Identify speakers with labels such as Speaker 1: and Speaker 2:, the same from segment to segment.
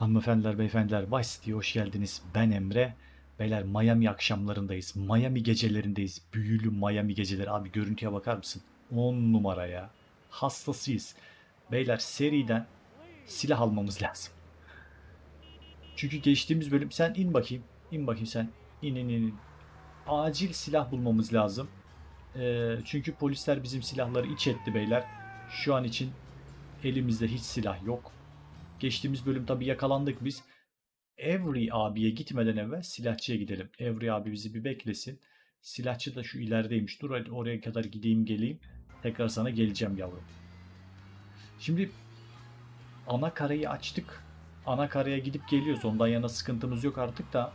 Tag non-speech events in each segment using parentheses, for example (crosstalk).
Speaker 1: Hanımefendiler, beyefendiler, Vice City'ye hoş geldiniz. Ben Emre. Beyler Miami akşamlarındayız. Miami gecelerindeyiz. Büyülü Miami geceleri. Abi görüntüye bakar mısın? 10 numara ya. Hastasıyız. Beyler seriden silah almamız lazım. Çünkü geçtiğimiz bölüm sen in bakayım. İn bakayım sen. İn in in. Acil silah bulmamız lazım. Ee, çünkü polisler bizim silahları iç etti beyler. Şu an için elimizde hiç silah yok. Geçtiğimiz bölüm tabii yakalandık biz. Every abiye gitmeden evvel silahçıya gidelim. Every abi bizi bir beklesin. Silahçı da şu ilerideymiş. Dur hadi oraya kadar gideyim geleyim. Tekrar sana geleceğim yavrum. Şimdi ana karayı açtık. Ana karaya gidip geliyoruz. Ondan yana sıkıntımız yok artık da.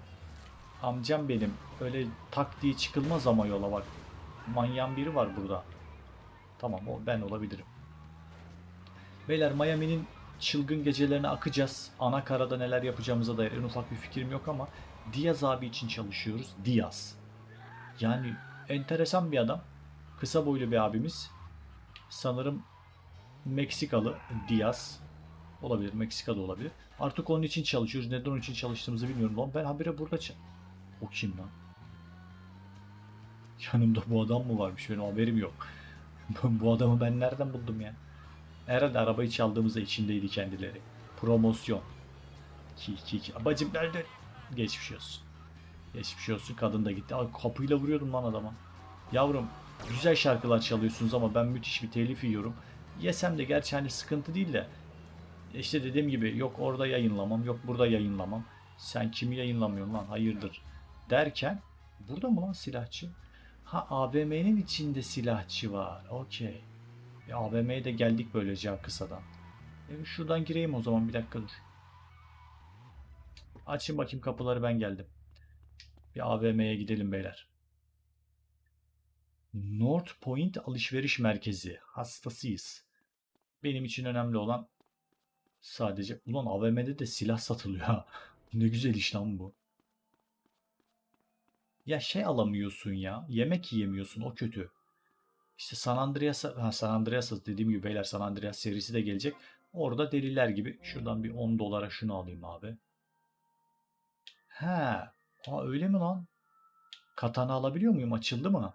Speaker 1: Amcam benim. Öyle tak diye çıkılmaz ama yola bak. Manyan biri var burada. Tamam o ben olabilirim. Beyler Miami'nin çılgın gecelerine akacağız. Ana karada neler yapacağımıza dair en ufak bir fikrim yok ama Diaz abi için çalışıyoruz. Diaz. Yani enteresan bir adam. Kısa boylu bir abimiz. Sanırım Meksikalı Diaz. Olabilir. Meksika'da olabilir. Artık onun için çalışıyoruz. Neden onun için çalıştığımızı bilmiyorum. Lan ben habire burada ç- O kim lan? Yanımda bu adam mı varmış? Benim haberim yok. (laughs) bu adamı ben nereden buldum ya? Herhalde arabayı çaldığımızda içindeydi kendileri. Promosyon. Ki ki ki. Bacım nerede? Geçmiş olsun. Geçmiş olsun. Kadın da gitti. Ay, kapıyla vuruyordum lan adama. Yavrum güzel şarkılar çalıyorsunuz ama ben müthiş bir telif yiyorum. Yesem de gerçi hani sıkıntı değil de işte dediğim gibi yok orada yayınlamam yok burada yayınlamam. Sen kimi yayınlamıyorsun lan hayırdır derken burada mı lan silahçı? Ha AVM'nin içinde silahçı var. Okey. E, AVM'ye de geldik böylece kısadan. E, şuradan gireyim o zaman bir dakika dur. Açın bakayım kapıları ben geldim. Bir AVM'ye gidelim beyler. North Point alışveriş merkezi. Hastasıyız. Benim için önemli olan sadece... Ulan AVM'de de silah satılıyor ha. (laughs) Ne güzel iş lan bu. Ya şey alamıyorsun ya. Yemek yiyemiyorsun o kötü. İşte San Andreas, ha San Andreas dediğim gibi beyler San Andreas serisi de gelecek. Orada deliler gibi. Şuradan bir 10 dolara şunu alayım abi. He. Aa öyle mi lan? Katana alabiliyor muyum? Açıldı mı?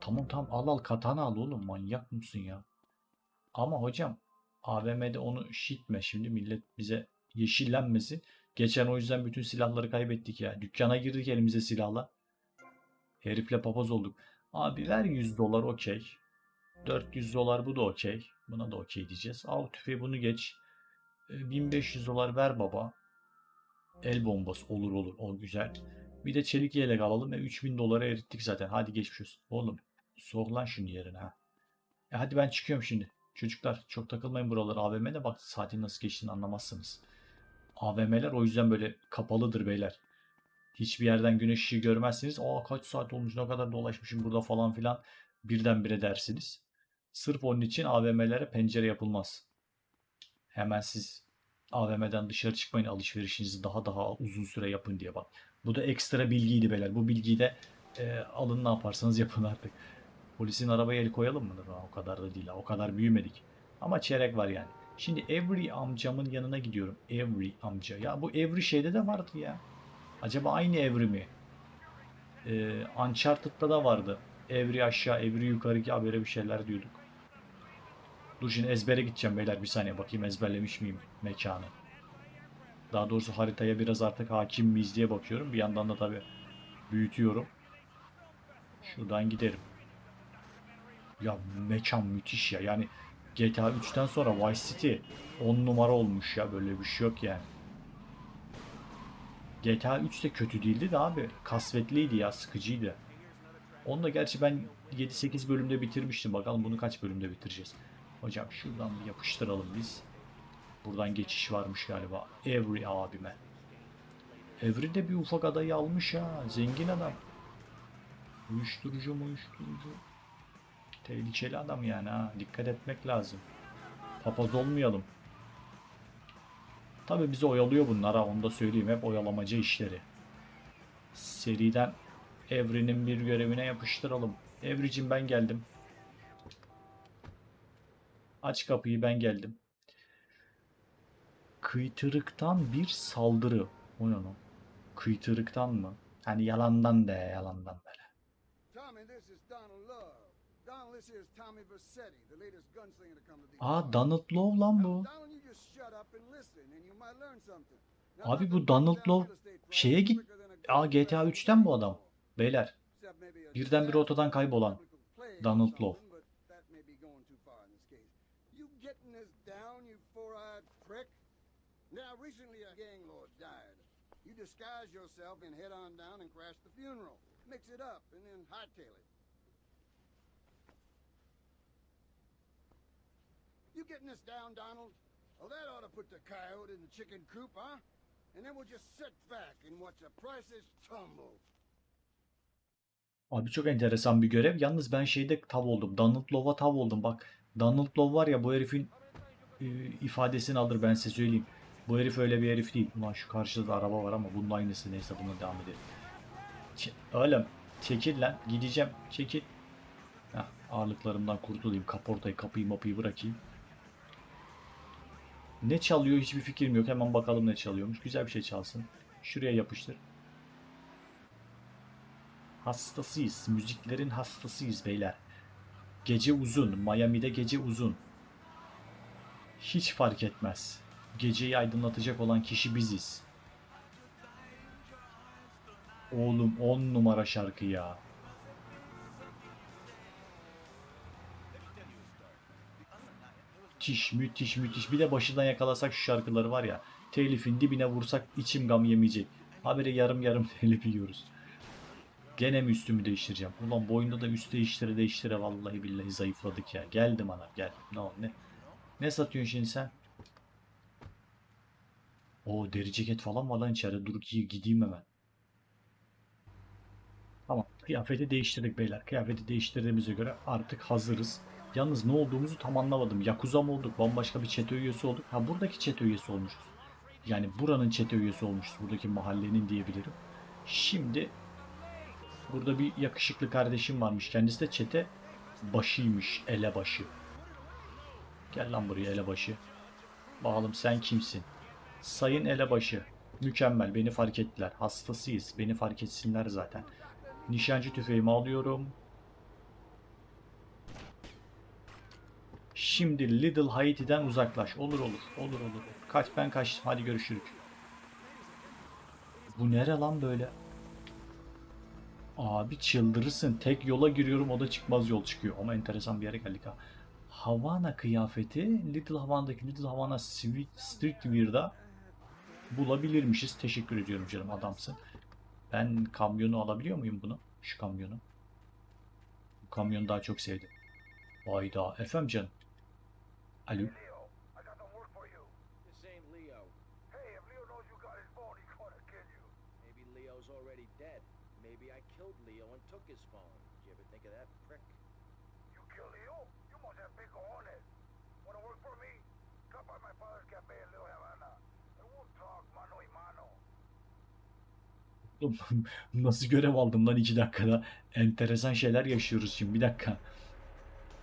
Speaker 1: Tamam tamam al al katana al oğlum. Manyak mısın ya? Ama hocam AVM'de onu şitme. Şimdi millet bize yeşillenmesin. Geçen o yüzden bütün silahları kaybettik ya. Dükkana girdik elimize silahla. Herifle papaz olduk. Abi ver 100 dolar okey. 400 dolar bu da okey. Buna da okey diyeceğiz. Al tüfeği bunu geç. E, 1500 dolar ver baba. El bombası olur olur o güzel. Bir de çelik yelek alalım ve 3000 dolara erittik zaten. Hadi geçmiş olsun. Oğlum sok lan şunu yerine ha. E hadi ben çıkıyorum şimdi. Çocuklar çok takılmayın buralara. AVM'de bak saatin nasıl geçtiğini anlamazsınız. AVM'ler o yüzden böyle kapalıdır beyler. Hiçbir yerden güneş ışığı görmezsiniz. Aa kaç saat olmuş ne kadar dolaşmışım burada falan filan birdenbire dersiniz. Sırf onun için AVM'lere pencere yapılmaz. Hemen siz AVM'den dışarı çıkmayın alışverişinizi daha daha uzun süre yapın diye bak. Bu da ekstra bilgiydi beyler. Bu bilgiyi de e, alın ne yaparsanız yapın artık. Polisin arabaya el koyalım mı? Aa, o kadar da değil. O kadar büyümedik. Ama çeyrek var yani. Şimdi Every amcamın yanına gidiyorum. Every amca. Ya bu Every şeyde de vardı ya. Acaba aynı Every mi? Ee, Uncharted'da da vardı. Every aşağı, Every yukarı ki habere bir şeyler diyorduk. Dur şimdi ezbere gideceğim beyler bir saniye bakayım ezberlemiş miyim mekanı. Daha doğrusu haritaya biraz artık hakim miyiz diye bakıyorum. Bir yandan da tabii büyütüyorum. Şuradan giderim. Ya mekan müthiş ya. Yani GTA 3'ten sonra Vice City 10 numara olmuş ya. Böyle bir şey yok yani. GTA 3 de kötü değildi de abi. Kasvetliydi ya. Sıkıcıydı. Onu da gerçi ben 7-8 bölümde bitirmiştim. Bakalım bunu kaç bölümde bitireceğiz. Hocam şuradan bir yapıştıralım biz. Buradan geçiş varmış galiba. Every abime. Every de bir ufak adayı almış ha. Zengin adam. Uyuşturucu mu uyuşturucu. Tehlikeli adam yani ha. Dikkat etmek lazım. Papaz olmayalım. Tabi bizi oyalıyor bunlar ha. Onu da söyleyeyim. Hep oyalamaca işleri. Seriden Evri'nin bir görevine yapıştıralım. Evri'cim ben geldim. Aç kapıyı ben geldim. Kıytırıktan bir saldırı. O ne lan? Kıytırıktan mı? Hani yalandan de yalandan böyle.
Speaker 2: Tommy, this is Donald Love.
Speaker 1: Aa. Donald Love lan bu. Abi bu Donald Love şeye git. Aa GTA
Speaker 2: fire
Speaker 1: 3'ten bu adam. Beyler. Birdenbire ortadan kaybolan Donald Love.
Speaker 2: Now, recently a gang lord died. You disguise yourself and head on down and crash the funeral. Mix it up and then hightail it. You getting this down, Donald? Well, that ought to put the coyote in the chicken coop, huh? And then we'll just sit back and watch the prices tumble.
Speaker 1: Abi çok enteresan bir görev. Yalnız ben şeyde tav oldum. Donald Love'a tav oldum. Bak Donald Love var ya bu herifin e, ifadesini alır ben size söyleyeyim. Bu herif öyle bir herif değil. Ulan şu karşıda da araba var ama bunun aynısı neyse buna devam edelim. Oğlum çekil lan gideceğim çekil. Heh, ağırlıklarımdan kurtulayım. Kaportayı kapıyı mapıyı bırakayım. Ne çalıyor hiçbir fikrim yok. Hemen bakalım ne çalıyormuş. Güzel bir şey çalsın. Şuraya yapıştır. Hastasıyız. Müziklerin hastasıyız beyler. Gece uzun. Miami'de gece uzun. Hiç fark etmez. Geceyi aydınlatacak olan kişi biziz. Oğlum 10 numara şarkı ya. Müthiş, müthiş, müthiş. Bir de başından yakalasak şu şarkıları var ya. Telifin dibine vursak içim gam yemeyecek. Habire yarım yarım (laughs) telif yiyoruz. Gene mi üstümü değiştireceğim? Ulan boyunda da üst değiştire değiştire vallahi billahi zayıfladık ya. Geldim ana gel. Ne oldu ne? Ne satıyorsun şimdi sen? O deri ceket falan var lan içeride. Dur ki gideyim hemen. Tamam. Kıyafeti değiştirdik beyler. Kıyafeti değiştirdiğimize göre artık hazırız. Yalnız ne olduğumuzu tam anlamadım. Yakuza mı olduk? Bambaşka bir çete üyesi olduk. Ha buradaki çete üyesi olmuşuz. Yani buranın çete üyesi olmuşuz. Buradaki mahallenin diyebilirim. Şimdi Burada bir yakışıklı kardeşim varmış. Kendisi de çete başıymış. Elebaşı. Gel lan buraya elebaşı. Bakalım sen kimsin? Sayın elebaşı. Mükemmel. Beni fark ettiler. Hastasıyız. Beni fark etsinler zaten. Nişancı tüfeğimi alıyorum. Şimdi Little Haiti'den uzaklaş. Olur olur. Olur olur. Kaç ben kaçtım. Hadi görüşürüz. Bu nere lan böyle? Abi çıldırırsın. Tek yola giriyorum o da çıkmaz yol çıkıyor. Ama enteresan bir yere geldik ha. Havana kıyafeti Little Havana'daki Little Havana Sweet Streetwear'da bulabilirmişiz. Teşekkür ediyorum canım adamsın. Ben kamyonu alabiliyor muyum bunu? Şu kamyonu. Bu kamyonu daha çok sevdim. Vayda. Efendim canım. Alo.
Speaker 3: Leo, I got some work for you.
Speaker 4: This ain't Leo.
Speaker 3: Hey, if Leo knows you got his phone, he's gonna kill you.
Speaker 4: Maybe Leo's already dead. Maybe I killed Leo and took his phone. Did you ever think of that, prick?
Speaker 3: You kill Leo? You must have big cojones. Wanna work for me? Drop by my father's cafe in Little Havana, and we'll talk mano y mano. (laughs)
Speaker 1: Nasıl görev aldım lan 2 dakikada? Enteresan şeyler yaşıyoruz şimdi. Bir dakika.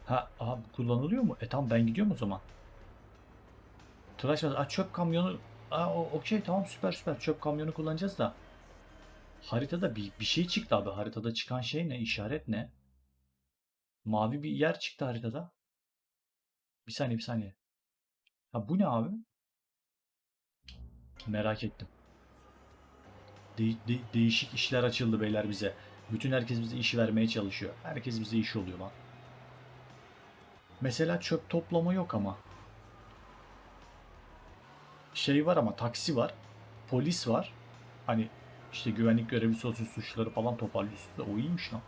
Speaker 1: Ha, aha, kullanılıyor mu? E tamam ben gidiyorum o zaman. Tıraş Aa, çöp kamyonu. Aa, okey tamam süper süper. Çöp kamyonu kullanacağız da. Haritada bir, bir şey çıktı abi. Haritada çıkan şey ne? İşaret ne? Mavi bir yer çıktı haritada. Bir saniye bir saniye. Ha bu ne abi? Merak ettim. De- de- değişik işler açıldı beyler bize. Bütün herkes bize iş vermeye çalışıyor. Herkes bize iş oluyor lan. Mesela çöp toplama yok ama. Şey var ama taksi var. Polis var. Hani işte güvenlik görevlisi olsun suçları falan toparlıyorsun da o iyiymiş lan.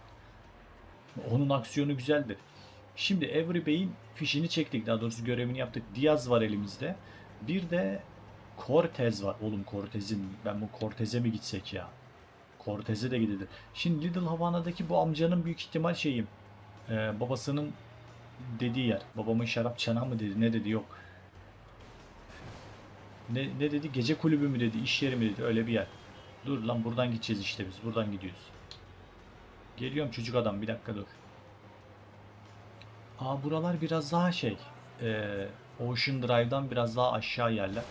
Speaker 1: Onun aksiyonu güzeldir. Şimdi Every Bey'in fişini çektik. Daha doğrusu görevini yaptık. Diaz var elimizde. Bir de Cortez var. Oğlum Cortez'in ben bu Cortez'e mi gitsek ya? Cortez'e de gidilir. Şimdi Little Havana'daki bu amcanın büyük ihtimal şeyim. e, babasının dediği yer. Babamın şarap çanağı mı dedi ne dedi yok. Ne, ne dedi gece kulübü mü dedi iş yeri mi dedi öyle bir yer. Dur lan buradan gideceğiz işte biz buradan gidiyoruz. Geliyorum çocuk adam bir dakika dur. Aa buralar biraz daha şey. e, Ocean Drive'dan biraz daha aşağı yerler.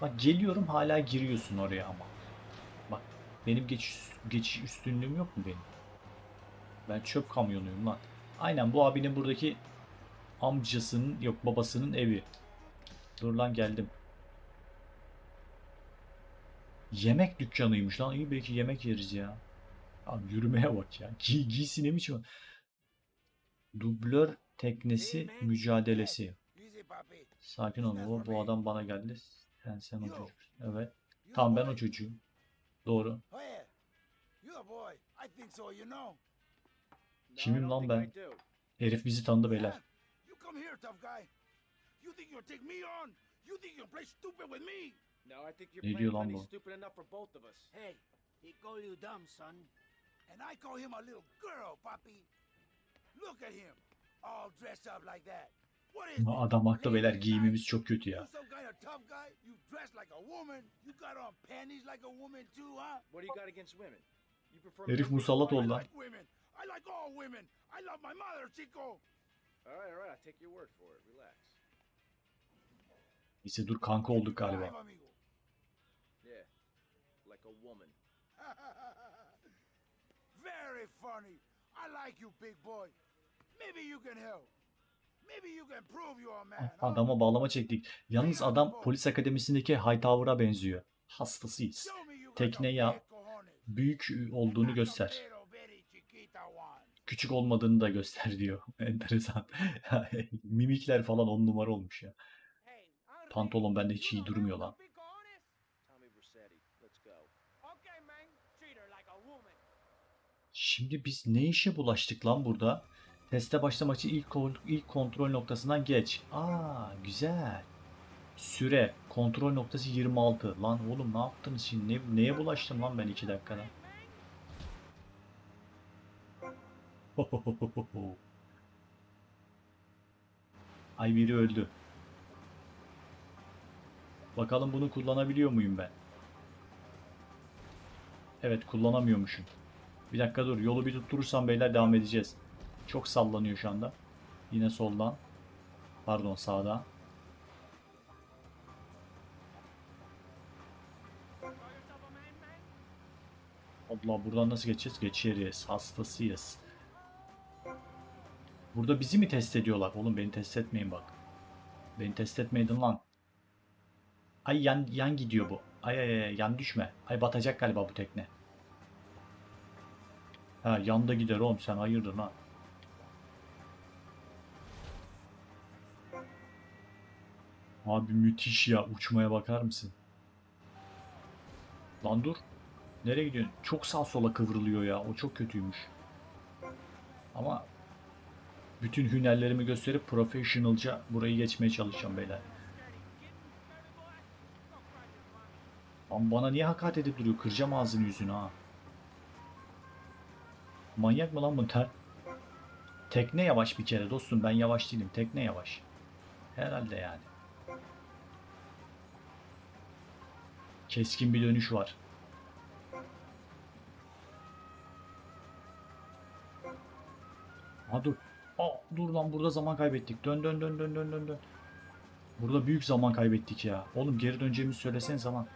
Speaker 1: Bak geliyorum hala giriyorsun oraya ama. Bak benim geçiş, geçiş üstünlüğüm yok mu benim? Ben çöp kamyonuyum lan. Aynen bu abinin buradaki amcasının yok babasının evi. Dur lan geldim. Yemek dükkanıymış lan. İyi belki yemek yeriz ya. Abi yürümeye bak ya. Giy giysi ne biçim? Dublör teknesi mücadelesi. Sakin ol baba. Bu adam bana geldi. Sen sen o çocuk. Evet. Tamam ben o çocuğum. Doğru. Kimim lan ben? Herif bizi tanıdı beyler.
Speaker 3: Come here, tough guy. You think you'll take me on? You think you'll play stupid with me?
Speaker 4: No, I think you're
Speaker 1: Ne
Speaker 4: playing plenty stupid enough for both of us.
Speaker 3: Hey, he call you dumb, son. And I call him a little girl, papi. Look at him. All dressed up like that. What is this?
Speaker 1: Adam haklı beyler. Giyimimiz çok kötü ya.
Speaker 3: You some kind of tough guy? You dress like a woman? You got on panties like a woman too, huh?
Speaker 4: What do you got against women? You prefer
Speaker 1: Herif musallat
Speaker 3: I
Speaker 1: oldu lan.
Speaker 3: Like women. I
Speaker 4: take your word for it. Relax.
Speaker 1: Neyse dur kanka olduk galiba.
Speaker 4: Yeah, like a woman. (laughs)
Speaker 3: Very funny. I like you, big boy. Maybe you can help. Maybe you can prove you're a man.
Speaker 1: Adama bağlama çektik. Yalnız adam polis akademisindeki Hightower'a benziyor. Hastasıyız.
Speaker 3: Show me you got
Speaker 1: Tekne
Speaker 3: the
Speaker 1: yap.
Speaker 3: big cojones.
Speaker 1: Büyük olduğunu
Speaker 3: Not the
Speaker 1: göster. Küçük olmadığını da göster (laughs) diyor. Enteresan. (laughs) Mimikler falan on numara olmuş ya. Pantolon bende hiç iyi durmuyor lan. Şimdi biz ne işe bulaştık lan burada? Teste başlamak için ilk, ilk kontrol noktasından geç. Aa güzel. Süre. Kontrol noktası 26. Lan oğlum ne yaptınız şimdi? Ne, neye bulaştım lan ben 2 dakikada? (laughs) Ay biri öldü. Bakalım bunu kullanabiliyor muyum ben? Evet kullanamıyormuşum. Bir dakika dur. Yolu bir tutturursam beyler devam edeceğiz. Çok sallanıyor şu anda. Yine soldan. Pardon sağdan. Allah buradan nasıl geçeceğiz? Geçeriz. Hastasıyız. Burada bizi mi test ediyorlar? Oğlum beni test etmeyin bak. Beni test etmeydin lan. Ay yan, yan gidiyor bu. Ay ay ay yan düşme. Ay batacak galiba bu tekne. Ha yanda gider oğlum sen hayırdır lan. Abi müthiş ya uçmaya bakar mısın? Lan dur. Nereye gidiyorsun? Çok sağ sola kıvrılıyor ya. O çok kötüymüş. Ama bütün hünerlerimi gösterip professionalca burayı geçmeye çalışacağım beyler. Lan bana niye hakaret edip duruyor? Kıracağım ağzını yüzünü ha. Manyak mı lan bunlar? Tekne yavaş bir kere dostum. Ben yavaş değilim. Tekne yavaş. Herhalde yani. Keskin bir dönüş var. Ha dur. Aa, dur lan burada zaman kaybettik. Dön dön dön dön dön dön dön. Burada büyük zaman kaybettik ya. Oğlum geri döneceğimizi söylesen zaman.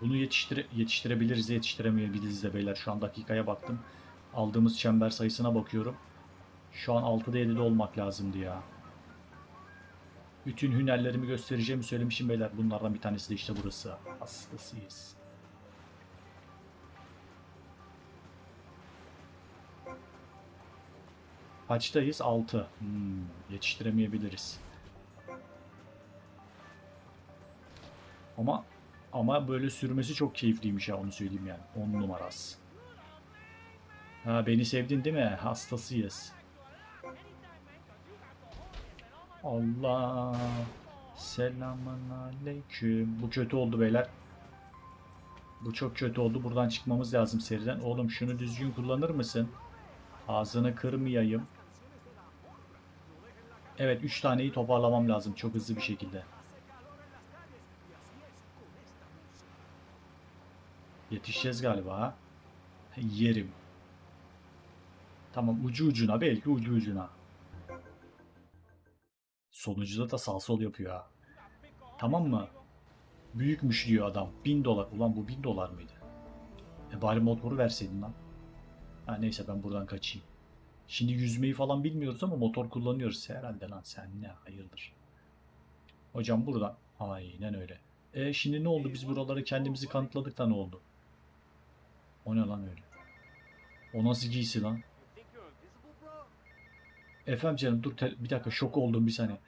Speaker 1: Bunu yetiştire yetiştirebiliriz yetiştiremeyebiliriz de beyler. Şu an dakikaya baktım. Aldığımız çember sayısına bakıyorum. Şu an 6'da 7'de olmak lazımdı ya. Bütün hünerlerimi göstereceğimi söylemişim beyler. Bunlardan bir tanesi de işte burası. Hastasıyız. Kaçtayız? 6. Hmm, yetiştiremeyebiliriz. Ama ama böyle sürmesi çok keyifliymiş ya onu söyleyeyim yani. 10 numarası. Ha beni sevdin değil mi? Hastasıyız. Allah. Selamun aleyküm. Bu kötü oldu beyler. Bu çok kötü oldu. Buradan çıkmamız lazım seriden. Oğlum şunu düzgün kullanır mısın? Ağzını kırmayayım. Evet 3 taneyi toparlamam lazım çok hızlı bir şekilde. Yetişeceğiz galiba. Yerim. Tamam ucu ucuna belki ucu ucuna. Sonucuda da sağ sol yapıyor ha. Tamam mı? Büyükmüş diyor adam. 1000 dolar. Ulan bu 1000 dolar mıydı? E bari motoru verseydin lan. Ha neyse ben buradan kaçayım. Şimdi yüzmeyi falan bilmiyoruz ama motor kullanıyoruz herhalde lan sen ne hayırdır. Hocam buradan. Aynen öyle. E şimdi ne oldu? Biz buraları kendimizi kanıtladık da ne oldu? O ne lan öyle? O nasıl giysi lan? Efendim canım dur bir dakika şok oldum bir saniye.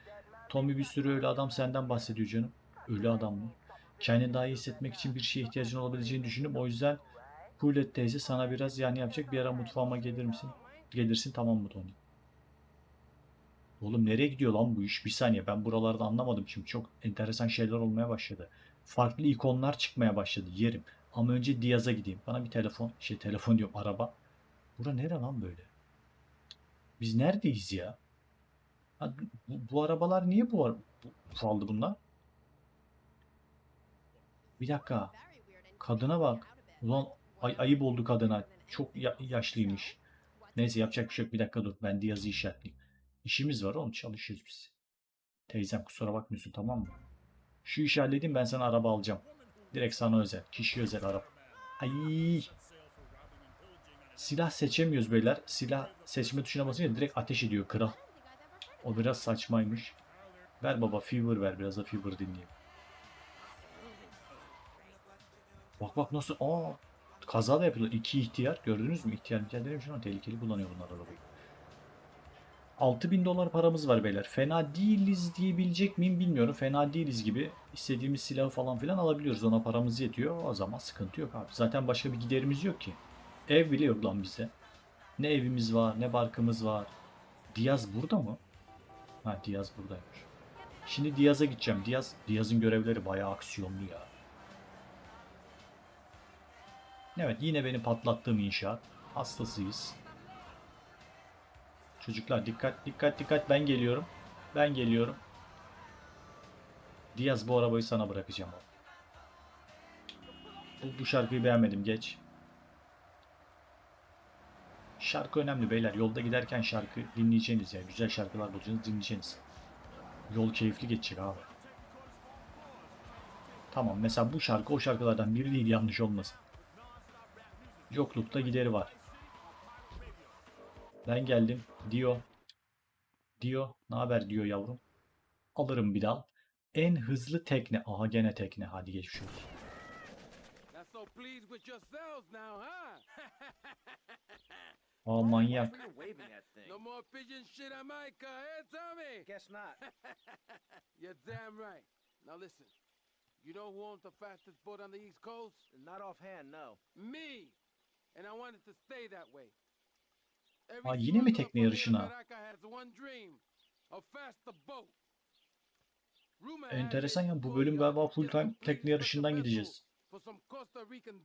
Speaker 1: Tommy bir sürü ölü adam senden bahsediyor canım. Ölü adam mı? Kendini daha iyi hissetmek için bir şeye ihtiyacın olabileceğini düşündüm. O yüzden Hullet teyze sana biraz yani yapacak bir ara mutfağıma gelir misin? Gelirsin tamam mı Tony? Oğlum nereye gidiyor lan bu iş? Bir saniye ben buralarda anlamadım şimdi. Çok enteresan şeyler olmaya başladı. Farklı ikonlar çıkmaya başladı yerim. Ama önce Diaz'a gideyim. Bana bir telefon, şey telefon diyorum araba. Bura nere lan böyle? Biz neredeyiz ya? Ha, bu, bu arabalar niye bu, bu faldı bunlar? Bir dakika. Kadına bak. Ulan ay, ayıp oldu kadına. Çok ya- yaşlıymış. Neyse yapacak bir şey yok. Bir dakika dur. Ben Diaz'ı işaretleyeyim. İşimiz var oğlum. Çalışıyoruz biz. Teyzem kusura bakmıyorsun tamam mı? Şu işi halledeyim ben sana araba alacağım. Direkt sana özel. Kişi özel araba. Ay. Silah seçemiyoruz beyler. Silah seçme tuşuna basınca direkt ateş ediyor kral. O biraz saçmaymış. Ver baba Fever ver biraz da Fever dinleyeyim. Bak bak nasıl aa kaza da yapıyorlar. İki ihtiyar gördünüz mü? İhtiyar ihtiyar demiş ama tehlikeli kullanıyor bunlar arabayı. 6000 dolar paramız var beyler. Fena değiliz diyebilecek miyim bilmiyorum. Fena değiliz gibi. İstediğimiz silahı falan filan alabiliyoruz. Ona paramız yetiyor. O zaman sıkıntı yok abi. Zaten başka bir giderimiz yok ki. Ev bile yok lan bize. Ne evimiz var ne barkımız var. Diaz burada mı? Ha Diaz buradaymış. Şimdi Diaz'a gideceğim. Diaz, Diaz'ın görevleri bayağı aksiyonlu ya. Evet yine beni patlattığım inşaat. Hastasıyız. Çocuklar dikkat dikkat dikkat ben geliyorum. Ben geliyorum. Diaz bu arabayı sana bırakacağım. Bu, bu şarkıyı beğenmedim geç. Şarkı önemli beyler. Yolda giderken şarkı dinleyeceğiniz ya. Güzel şarkılar bulacaksınız dinleyeceğiniz. Yol keyifli geçecek abi. Tamam mesela bu şarkı o şarkılardan biri değil yanlış olmasın. Yoklukta gideri var. Ben geldim. Dio. Dio. Ne haber diyor yavrum. Alırım bir dal. En hızlı tekne. Aha gene tekne. Hadi geçmiş olsun. (laughs) Aa manyak.
Speaker 4: You're waving that thing.
Speaker 5: no more pigeon shit on my car, eh, Tommy?
Speaker 4: Guess not. (laughs)
Speaker 5: You're damn right. Now listen, you know who owns the fastest boat on the East Coast?
Speaker 4: Not offhand, no.
Speaker 5: Me. And I want it to stay that way. Every
Speaker 1: Aa, yine mi tekne yarışına? Enteresan ya, bu bölüm galiba full time tekne yarışından gideceğiz.
Speaker 5: For some Costa Rican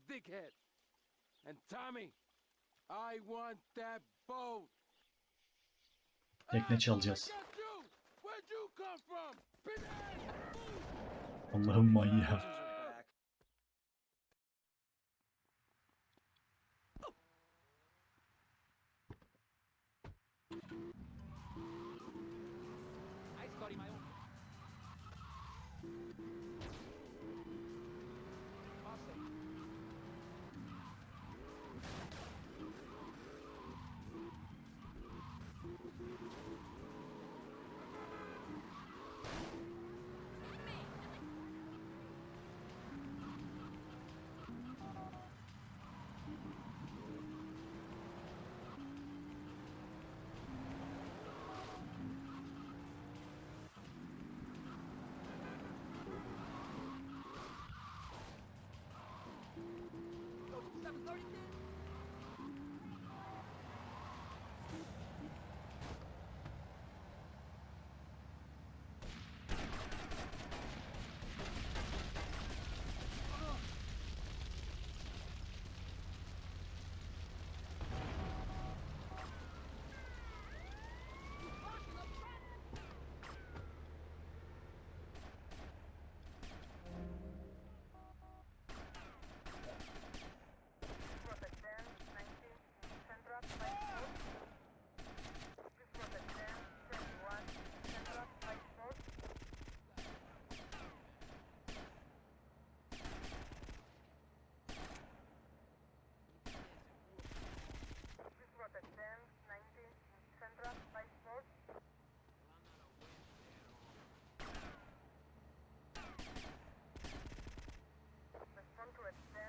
Speaker 4: Lord,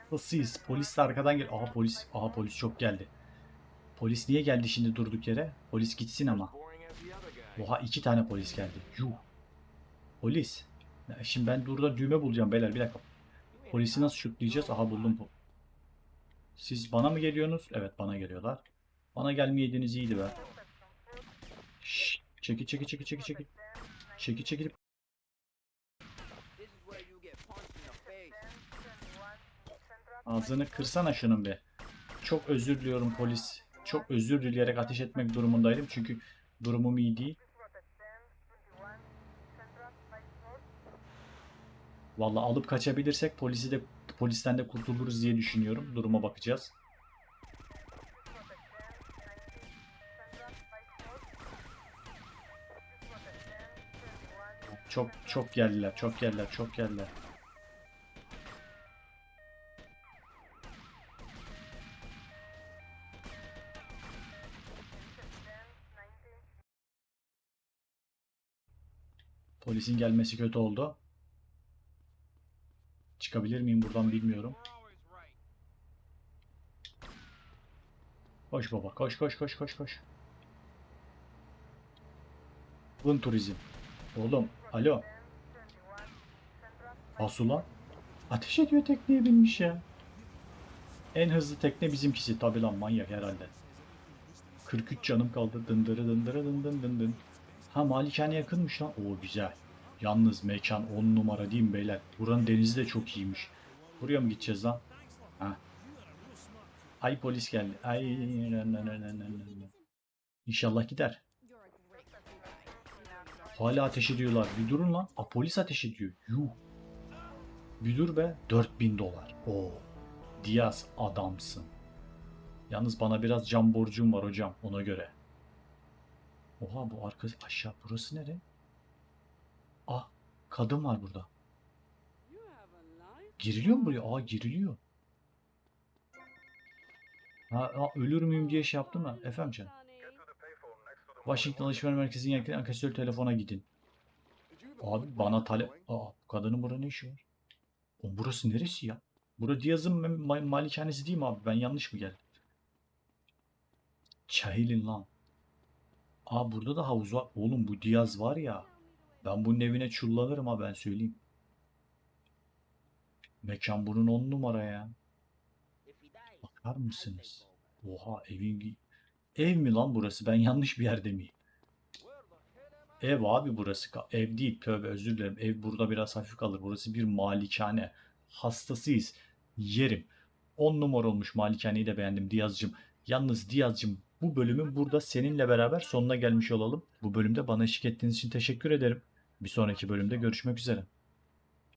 Speaker 1: Hastasıyız. Polis de arkadan gel. Aha polis. Aha polis çok geldi. Polis niye geldi şimdi durduk yere? Polis gitsin ama. Oha iki tane polis geldi. Yuh. Polis. Ya Şimdi ben burada düğme bulacağım beyler bir dakika. Polisi nasıl şutlayacağız? Aha buldum. bu. Siz bana mı geliyorsunuz? Evet bana geliyorlar. Bana gelmeyeydiniz iyiydi be. Şşş. Çeki çeki çeki çeki çeki. Çeki çekilip.
Speaker 4: This is where you get punched in the face.
Speaker 1: Ağzını kırsana şunun be. Çok özür diliyorum polis. Çok özür dileyerek ateş etmek durumundaydım çünkü durumum iyi değil. Vallahi alıp kaçabilirsek polisi de polisten de kurtuluruz diye düşünüyorum. Duruma bakacağız. Çok çok geldiler, çok geldiler, çok geldiler. Polisin gelmesi kötü oldu. Çıkabilir miyim buradan bilmiyorum. Koş baba, koş koş koş koş koş. Vın turizm. Oğlum, alo. Asula. Ateş ediyor tekneye binmiş ya. En hızlı tekne bizimkisi. Tabi lan manyak herhalde. 43 canım kaldı. Dındırı dındırı dın dın dın dın. Ha malikane yakınmış lan. Oo güzel. Yalnız mekan 10 numara değil mi beyler? Buranın denizi de çok iyiymiş. Buraya mı gideceğiz lan? Ha. Ay polis geldi. Ay. İnşallah gider. Hala ateş ediyorlar. Bir durun lan. A polis ateş ediyor. Yuh. Bir dur be. 4000 dolar. Oo. Diaz adamsın. Yalnız bana biraz can borcum var hocam ona göre. Oha bu arka aşağı burası nere? Ah kadın var burada. Giriliyor mu buraya? Aa giriliyor. Ha, ha, ölür müyüm diye şey yaptım da. Efendim canım. Washington Alışveriş Merkezi'nin yakın ankesör telefona gidin. Abi bana talep... Aa kadının burada ne işi var? O burası neresi ya? Bura Diaz'ın ma- malikanesi değil mi abi? Ben yanlış mı geldim? Çahilin lan. Aa burada da havuz var. Oğlum bu Diaz var ya. Ben bunun evine çullanırım ha ben söyleyeyim. Mekan bunun on numara ya. Bakar mısınız? Oha evin... Ev mi lan burası? Ben yanlış bir yerde miyim? Ev abi burası. Ev değil. Tövbe özür dilerim. Ev burada biraz hafif kalır. Burası bir malikane. Hastasıyız. Yerim. 10 numara olmuş malikaneyi de beğendim Diyazcım. Yalnız Diyazcım bu bölümün burada seninle beraber sonuna gelmiş olalım. Bu bölümde bana eşlik ettiğiniz için teşekkür ederim. Bir sonraki bölümde görüşmek üzere.